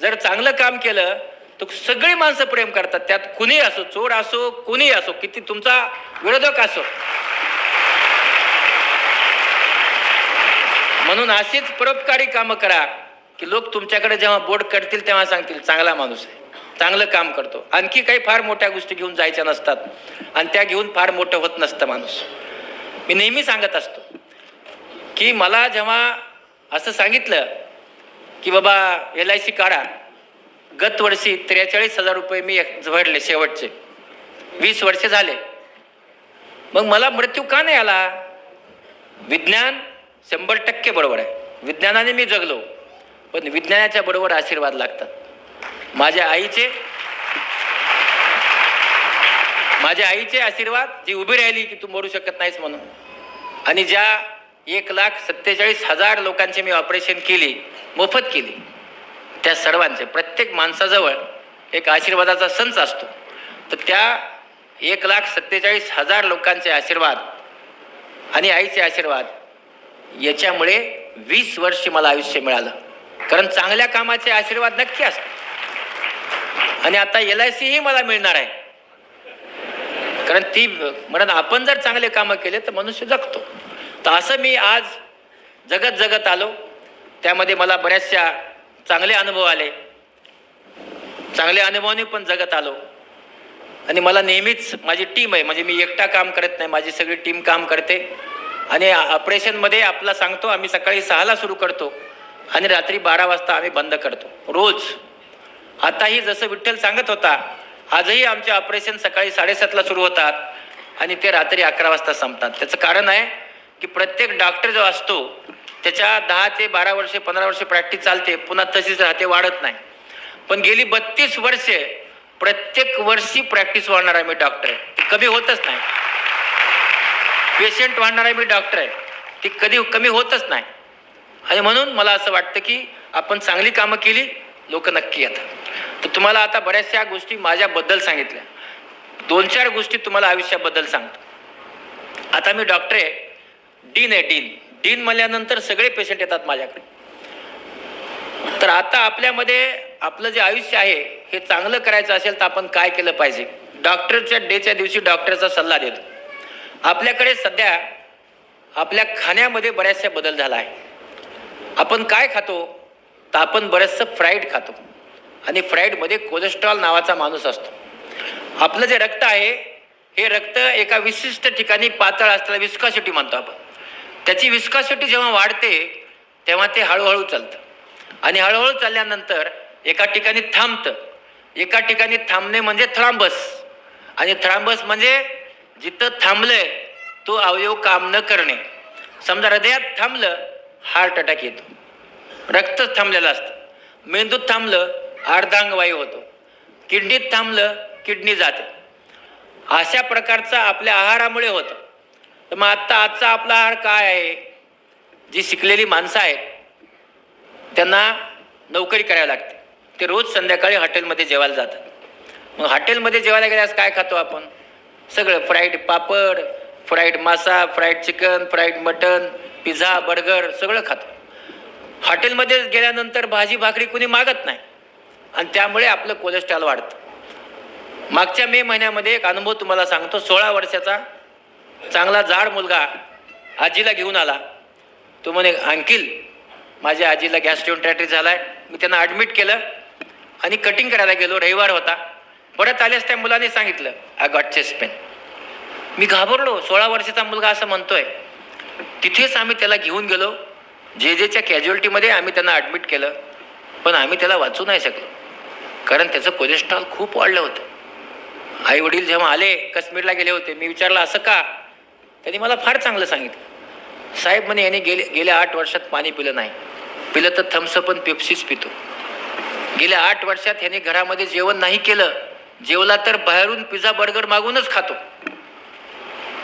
जर चांगलं काम केलं तर सगळी माणसं प्रेम करतात. त्यात कुणी असो चोर असो कुणी असो किती तुमचा विरोधक असो. म्हणून अशीच परोपकारी कामं करा की लोक तुमच्याकडे जेव्हा बोट करतील तेव्हा सांगतील चांगला माणूस आहे. चांगलं काम करतो. आणखी काही फार मोठ्या गोष्टी घेऊन जायच्या नसतात. आणि त्या घेऊन फार मोठं होत नसतं माणूस. मी नेहमी सांगत असतो की मला जेव्हा असं सांगितलं की बाबा एल आय सी काढा. गत वर्षी त्रेचाळीस हजार रुपये मी भरले शेवटचे. वीस वर्षे झाले. मग मला मृत्यू का नाही आला? विज्ञान शंभर टक्के बरोबर आहे. विज्ञानाने मी जगलो. पण विज्ञानाच्या बरोबर आशीर्वाद लागतात. माझ्या आईचे माझ्या आईचे आशीर्वाद जी उभी राहिली की तू मरू शकत नाहीस म्हणून. आणि ज्या एक लाख सत्तेचाळीस हजार लोकांची मी ऑपरेशन केली मोफत केली. त्या सर्वांचे प्रत्येक माणसाजवळ एक आशीर्वादाचा संच असतो. तर त्या एक लाख सत्तेचाळीस हजार लोकांचे आशीर्वाद आणि आईचे आशीर्वाद याच्यामुळे वीस वर्ष मला आयुष्य मिळालं. कारण चांगल्या कामाचे आशीर्वाद नक्की असतात. आणि आता एल आय सीही मला मिळणार आहे. कारण ती म्हणत आपण जर चांगले कामं केले तर मनुष्य जगतो. तर असं मी आज जगत जगत आलो. त्यामध्ये मला बऱ्याचशा चांगले अनुभव आले. चांगल्या अनुभवाने पण जगत आलो. आणि मला नेहमीच माझी टीम आहे. म्हणजे मी एकटा काम करत नाही. माझी सगळी टीम काम करते. आणि ऑपरेशनमध्ये आपला सांगतो आम्ही सकाळी सहाला सुरू करतो आणि रात्री बारा वाजता आम्ही बंद करतो. रोज. आताही जसं विठ्ठल सांगत होता आजही आमचे ऑपरेशन सकाळी साडेसातला सुरू होतात आणि ते रात्री अकरा वाजता संपतात. त्याचं कारण आहे की प्रत्येक डॉक्टर जो असतो त्याच्या दहा ते बारा वर्षे पंधरा वर्षे प्रॅक्टिस चालते पुन्हा तशीच राहते वाढत नाही. पण गेली बत्तीस वर्षे प्रत्येक वर्षी प्रॅक्टिस वाढणार आहे मी डॉक्टर आहे ती कमी होतच नाही. पेशंट वाढणार आहे मी डॉक्टर आहे ती कधी कमी होतच नाही. आणि म्हणून मला असं वाटतं की आपण चांगली कामं केली लोक नक्की येतात. तर तुम्हाला आता बऱ्याचशा गोष्टी माझ्याबद्दल सांगितल्या. दोन चार गोष्टी तुम्हाला आयुष्याबद्दल सांगतो. आता मी डॉक्टर आहे. डीन आहे डीन. डीन म्हणल्यानंतर सगळे पेशंट येतात माझ्याकडे. तर आता आपल्यामध्ये आपलं जे आयुष्य आहे हे चांगलं करायचं असेल तर आपण काय केलं पाहिजे? डॉक्टरच्या डेच्या दिवशी डॉक्टरचा सल्ला देतो. आपल्याकडे सध्या आपल्या खाण्यामध्ये बऱ्याचशा बदल झाला आहे. आपण काय खातो? तर आपण बरंचसं फ्राईड खातो. आणि फ्राईडमध्ये कोलेस्ट्रॉल नावाचा माणूस असतो. आपलं जे रक्त आहे हे रक्त एका विशिष्ट ठिकाणी पातळ असताना विस्कॉसिटी म्हणतो आपण. त्याची विस्कॉसिटी जेव्हा वाढते तेव्हा ते हळूहळू चालतं. आणि हळूहळू चालल्यानंतर एका ठिकाणी थांबतं. एका ठिकाणी थांबणे म्हणजे थ्रांबस. आणि थ्रांबस म्हणजे जिथं थांबलंय तो अवयव काम न करणे. समजा हृदयात थांबलं हार्ट अटॅक येतो. रक्तच थांबलेलं असतं. मेंदूत थांबलं अर्धांगवायू होतो. किडनीत थांबलं किडनी जाते. अशा प्रकारचा आपल्या आहारामुळे होतं. तर मग आत्ता आजचा आपला आहार काय आहे? जी शिकलेली माणसं आहेत त्यांना नोकरी करावी लागते. ते रोज संध्याकाळी हॉटेलमध्ये जेवायला जातात. मग हॉटेलमध्ये जेवायला गेल्यास काय खातो आपण? सगळं फ्राईड पापड फ्राईड मासा fried chicken fried mutton pizza burger सगळं खातो. हॉटेलमध्ये गेल्यानंतर भाजी भाकरी कुणी मागत नाही. आणि त्यामुळे आपलं कोलेस्ट्रॉल वाढतं. मागच्या मे महिन्यामध्ये एक अनुभव तुम्हाला सांगतो. सोळा वर्षाचा चांगला जाड मुलगा आजीला घेऊन आला. तो म्हणे अंकिल माझ्या आजीला गॅस्ट्रोन्ट्रॅटिस झाला आहे मी त्यांना ॲडमिट केलं आणि कटिंग करायला गेलो. रविवार होता. परत आल्यास त्या मुलाने सांगितलं आय गॉट चेस्ट पेन मी घाबरलो. सोळा वर्षाचा मुलगा असं म्हणतोय. तिथेच आम्ही त्याला घेऊन गेलो. जे जेच्या कॅज्युअल्टीमध्ये आम्ही त्यांना ॲडमिट केलं. पण आम्ही त्याला वाचू नाही शकलो. कारण त्याचं कोलेस्ट्रॉल खूप वाढलं होतं. आई वडील जेव्हा आले काश्मीरला गेले होते. मी विचारलं असं का? त्यांनी मला फार चांगलं सांगितलं. साहेब म्हणे याने गेले गेल्या आठ वर्षात पाणी पिलं नाही. पिलं तर थम्सअप पण पेप्सीच पितो. गेल्या आठ वर्षात ह्याने घरामध्ये जेवण नाही केलं. जेवला तर बाहेरून पिझ्झा बर्गर मागूनच खातो.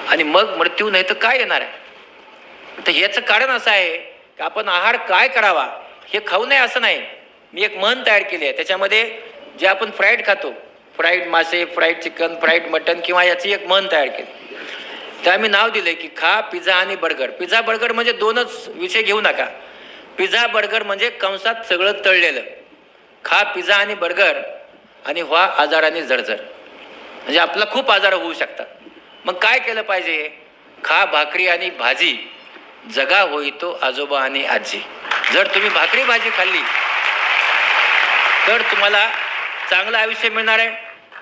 आणि मग मृत्यू नाही तर काय येणार आहे? तर याचं कारण असं आहे की आपण आहार काय करावा हे खाऊ नये असं नाही. मी एक म्हण तयार केली आहे. त्याच्यामध्ये जे आपण फ्राईड खातो फ्राईड मासे फ्राईड चिकन फ्राईड मटन किंवा याची एक म्हण तयार केली. तर आम्ही नाव दिलं की खा पिझ्झा आणि बर्गर. पिझ्झा बर्गर म्हणजे दोनच विषय घेऊ नका. पिझ्झा बर्गर म्हणजे कंसात सगळं तळलेलं. खा पिझ्झा आणि बर्गर आणि व्हा आजाराने जर्जर. म्हणजे आपला खूप आजार होऊ शकतात. मग काय केलं पाहिजे? खा भाकरी आणि भाजी. जगा होईतो आजोबा आणि आजी. जर तुम्ही भाकरी भाजी खाल्ली तर तुम्हाला चांगलं आयुष्य मिळणार आहे.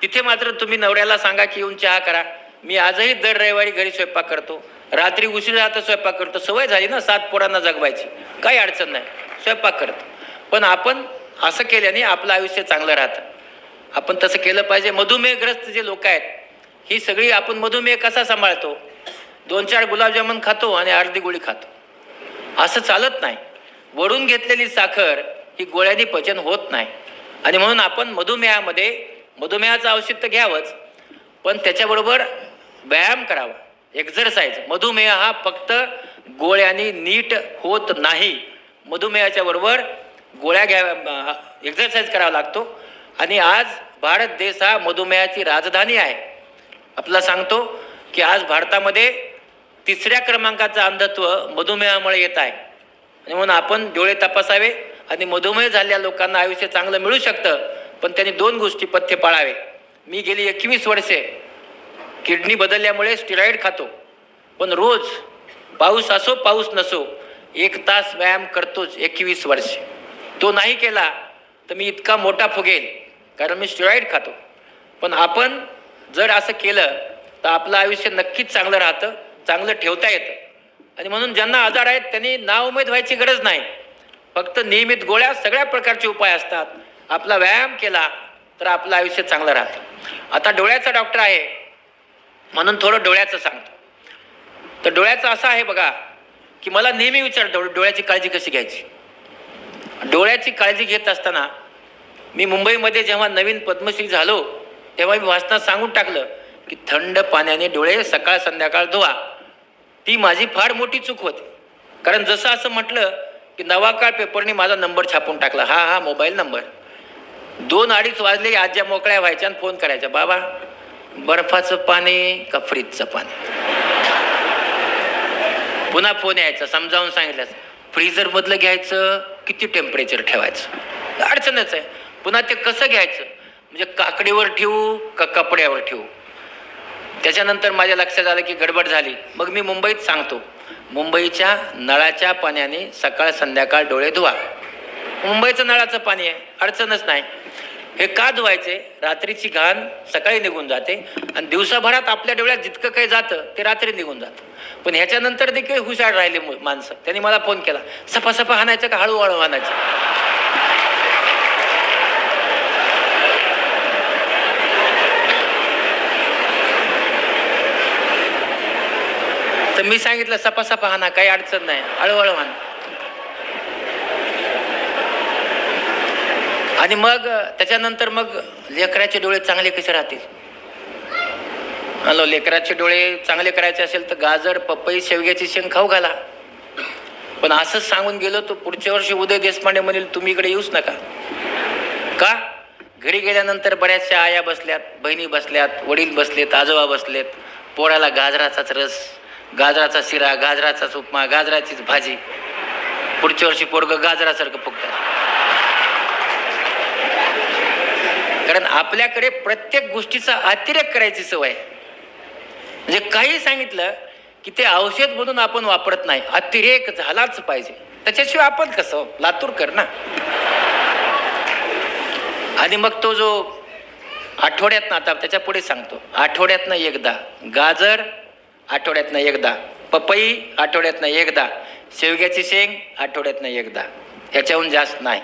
तिथे मात्र तुम्ही नवऱ्याला सांगा की येऊन चहा करा. मी आजही दर रविवारी घरी स्वयंपाक करतो. रात्री उशीर आता स्वयंपाक करतो. सवय झाली ना सात पोरांना जगवायची. काही अडचण नाही. स्वयंपाक करतो. पण आपण असं केल्याने आपलं आयुष्य चांगलं राहतं. आपण तसं केलं पाहिजे. मधुमेहग्रस्त जे लोक आहेत ही सगळी आपण मधुमेह कसा सांभाळतो? दोन चार गुलाबजामुन खातो आणि अर्धी गोळी खातो. असं चालत नाही. वरून घेतलेली साखर ही गोळ्यांनी पचन होत नाही. आणि म्हणून आपण मधुमेहामध्ये मधुमेहाचं औषध तर घ्यावंच पण त्याच्याबरोबर व्यायाम करावा. एक्झरसाईज मधुमेह हा फक्त गोळ्यांनी नीट होत नाही. मधुमेहाच्या बरोबर गोळ्या घ्या एक्झरसाईज करावा लागतो. आणि आज भारत देश हा मधुमेहाची राजधानी आहे. आपला सांगतो की आज भारतामध्ये तिसऱ्या क्रमांकाचं अंधत्व मधुमेहामुळे येत आहे. आणि म्हणून आपण डोळे तपासावे आणि मधुमेह झालेल्या लोकांना आयुष्य चांगलं मिळू शकतं. पण त्यांनी दोन गोष्टी पथ्य पाळावे. मी गेली एकवीस वर्षे किडनी बदलल्यामुळे स्टिरॉईड खातो. पण रोज पाऊस असो पाऊस नसो एक तास व्यायाम करतोच एकवीस वर्ष. तो नाही केला तर मी इतका मोठा फुगेल कारण मी स्टिरॉईड खातो. पण आपण जर असं केलं तर आपलं आयुष्य नक्कीच चांगलं राहतं चांगलं ठेवता येतं. आणि म्हणून ज्यांना आजार आहेत त्यांनी नाउमेद व्हायची गरज नाही. फक्त नियमित गोळ्या सगळ्या प्रकारचे उपाय असतात. आपला व्यायाम केला तर आपलं आयुष्य चांगलं राहतं. आता डोळ्याचा डॉक्टर आहे. म्हणून थोडं डोळ्याचं सांगतो. तर डोळ्याचं असं आहे बघा की मला नेहमी विचार डोळ्याची काळजी कशी घ्यायची? डोळ्याची काळजी घेत असताना मी मुंबईमध्ये जेव्हा नवीन पद्मश्री झालो तेव्हा मी भाषणात सांगून टाकलं की थंड पाण्याने डोळे सकाळ संध्याकाळ धुवा. ती माझी फार मोठी चूक होती. कारण जसं असं म्हटलं की नवाकाळ पेपरने माझा नंबर छापून टाकला. हा हा मोबाईल नंबर. दोन अडीच वाजले आज्या मोकळ्या व्हायच्या आणि फोन करायच्या. बाबा बर्फाचं पाणी का फ्रीजचं पाणी. पुन्हा फोन यायचा समजावून सांगितलं. फ्रीजर मधलं घ्यायचं किती टेम्परेचर ठेवायचं? अडचणच आहे. पुन्हा ते कसं घ्यायचं? म्हणजे काकडीवर ठेवू का कपड्यावर ठेवू? त्याच्यानंतर माझ्या लक्षात आलं की गडबड झाली. मग मी मुंबईत सांगतो मुंबईच्या नळाच्या पाण्याने सकाळ संध्याकाळ डोळे धुवा. मुंबईचं नळाचं पाणी आहे अडचणच नाही. हे का धुवायचे? रात्रीची घाण सकाळी निघून जाते आणि दिवसाभरात आपल्या डोळ्यात जितकं काही जातं ते रात्री निघून जातं. पण ह्याच्यानंतर देखील हुशार राहिले माणसं. त्यांनी मला फोन केला. सफा सफा हाणायचं का हळूहळू हाणायचं? तर मी सांगितलं सपा सपा हाना काही अडचण नाही. हळूहळू हाना आणि मग त्याच्यानंतर मग लेकराचे डोळे चांगले कसे राहतील? हॅलो लेकराचे डोळे चांगले करायचे असेल तर गाजर पपई शेवग्याची शेंग खाऊ घाला. पण असंच सांगून गेलो तर पुढच्या वर्षी उदय देशपांडे म्हणेल तुम्ही इकडे येऊच नका. का? घरी गेल्यानंतर बऱ्याचशा आया बसल्यात बहिणी बसल्यात वडील बसलेत आजोबा बसलेत. पोळ्याला गाजराचाच रस गाजराचा शिरा गाजराचाच उपमा गाजराचीच भाजी. पुढच्या वर्षी पोरगं गाजरासारखं फुगतात कारण आपल्याकडे प्रत्येक गोष्टीचा अतिरेक करायची सवय आहे. म्हणजे काही सांगितलं की ते औषध म्हणून आपण वापरत नाही. अतिरेक झालाच पाहिजे. त्याच्याशिवाय आपण कसं? लातूरकर ना. आणि मग तो जो आठवड्यातनं आता त्याच्या पुढे सांगतो. आठवड्यातनं एकदा. गाजर आठवड्यातनं एकदा. पपई आठवड्यातनं एकदा. शेवग्याची शेंग आठवड्यातनं एकदा. याच्याहून जास्त नाही.